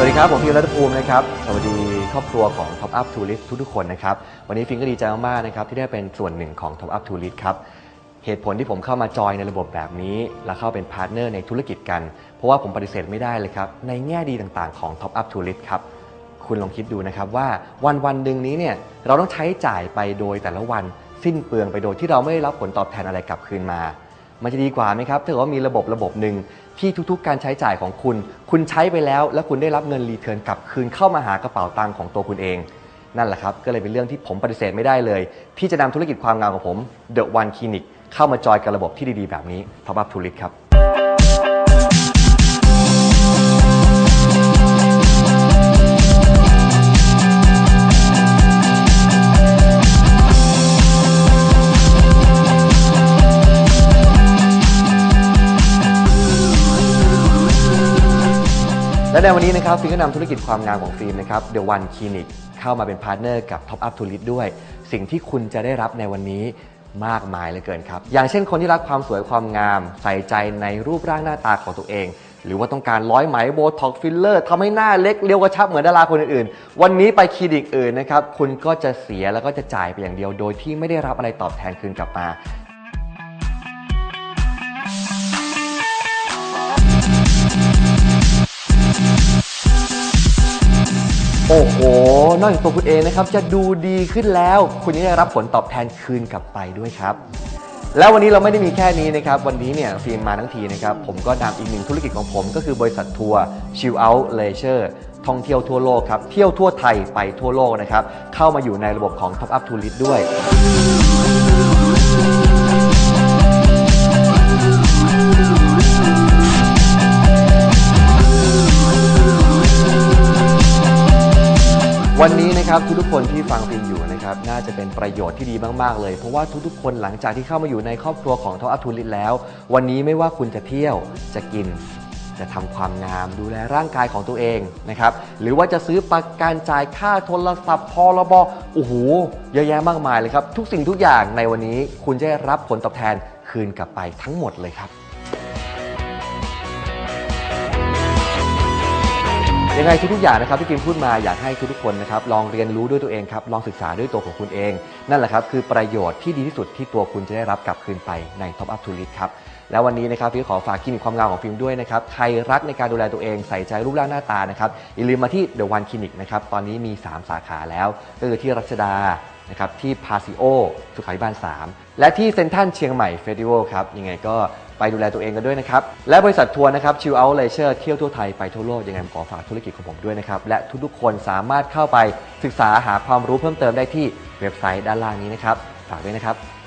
สวัสดีครับ ผมพีรัตภูมินะครับ สวัสดีครอบครัวของ Top Up Tourist ทุกๆคนนะครับ วันนี้ฟินก็ดีใจมากๆนะครับที่ได้เป็นส่วนหนึ่งของ Top Up Tourist ครับ เหตุผลที่ผมเข้ามาจอยในระบบแบบนี้ และเข้าเป็นพาร์ทเนอร์ในธุรกิจกัน เพราะว่าผมปฏิเสธไม่ได้เลยครับ ในแง่ดีต่างๆของ Top Up Tourist ครับ คุณลองคิดดูนะครับว่าวันวันหนึ่งนี้เนี่ยเราต้องใช้จ่ายไปโดยแต่ละวันสิ้นเปลืองไปโดยที่เราไม่ได้รับผลตอบแทนอะไรกลับคืนมา มันจะดีกว่าไหมครับถ้าเกิดว่ามีระบบระบบหนึ่งที่ทุกๆ การใช้จ่ายของคุณ คุณใช้ไปแล้ว แล้วคุณได้รับเงินรีเทิร์นกลับคืนเข้ามาหากระเป๋าตังค์ของตัวคุณเองนั่นแหละครับ ก็เลยเป็นเรื่องที่ผมปฏิเสธไม่ได้เลย ที่จะนำธุรกิจความงามของผม The One Clinic เข้ามาจอยกับระบบที่ดีๆ แบบนี้ Top Up Tourist ครับ และในวันนี้นะครับฟิล์มก็นำธุรกิจความงามของฟิล์มนะครับ The One Clinic เข้ามาเป็นพาร์ทเนอร์กับ Top Up Tourist ด้วย สิ่งที่คุณจะได้รับในวันนี้มากมายเหลือเกินครับ อย่างเช่นคนที่รักความสวยความงาม ใส่ใจในรูปร่างหน้าตาของตัวเอง หรือว่าต้องการร้อยไหมโบท็อกฟิลเลอร์ทำให้หน้าเล็กเรียวกระชับเหมือนดาราคนอื่นๆ วันนี้ไปคลินิกอื่นนะครับคุณก็จะเสียแล้วก็จะจ่ายไปอย่างเดียว โดยที่ไม่ได้รับอะไรตอบแทนคืนกลับมา โอ้โห นอกจากตัวคุณเองนะครับ จะดูดีขึ้นแล้ว คุณยังได้รับผลตอบแทนคืนกลับไปด้วยครับ แล้ววันนี้เราไม่ได้มีแค่นี้นะครับ วันนี้เนี่ยฟิล์มมาทั้งทีนะครับ ผมก็นำอีกหนึ่งธุรกิจของผมก็คือบริษัททัวร์ Chill Out Leisure ท่องเที่ยวทั่วโลกครับ เที่ยวทั่วไทยไปทั่วโลกนะครับ เข้ามาอยู่ในระบบของ Top Up Tourist ด้วย วันนี้นะครับทุกๆคนที่ฟังฟิล์มอยู่นะครับน่าจะเป็นประโยชน์ที่ดีมากๆเลย เพราะว่าทุกๆคนหลังจากที่เข้ามาอยู่ในครอบครัวของทออัทูลิตแล้ว วันนี้ไม่ว่าคุณจะเที่ยวจะกิน จะทำความงามดูแลร่างกายของตัวเองนะครับหรือว่าจะซื้อประกันจ่ายค่าโทรศัพท์พรบโอ้โหเยอะแยะมากมายเลยครับ ทุกสิ่งทุกอย่างในวันนี้คุณจะได้รับผลตอบแทนคืนกลับไปทั้งหมดเลยครับ ยังไงทุกๆอย่างนะครับที่กิมพูดมาอยากให้ทุกๆคนนะครับลองเรียนรู้ด้วยตัวเองครับลองศึกษาด้วยตัวของคุณเอง นั่นแหละครับคือประโยชน์ที่ดีที่สุดที่ตัวคุณจะได้รับกลับคืนไปใน Top Up to List ครับแล้ววันนี้นะครับพี่ขอฝากคลินิกความงามของฟิล์มด้วยนะครับใครรักในการดูแลตัวเองใส่ใจรูปร่างหน้าตานะครับอย่าลืมมาที่ The One Clinic นะครับตอนนี้มี 3 สาขาแล้วก็คือที่รัชดา นะครับที่พาซิโอสุขาภิบาล 3 และที่เซ็นทรัลเชียงใหม่เฟสติวัลครับยังไงก็ไปดูแลตัวเองกันด้วยนะครับ และบริษัททัวร์นะครับ Chill Out Leisure เที่ยวทั่วไทยไปทั่วโลกยังไงผมขอฝากธุรกิจของผมด้วยนะครับ และทุกๆคนสามารถเข้าไปศึกษาหาความรู้เพิ่มเติมได้ที่เว็บไซต์ด้านล่างนี้นะครับ ฝากด้วยนะครับ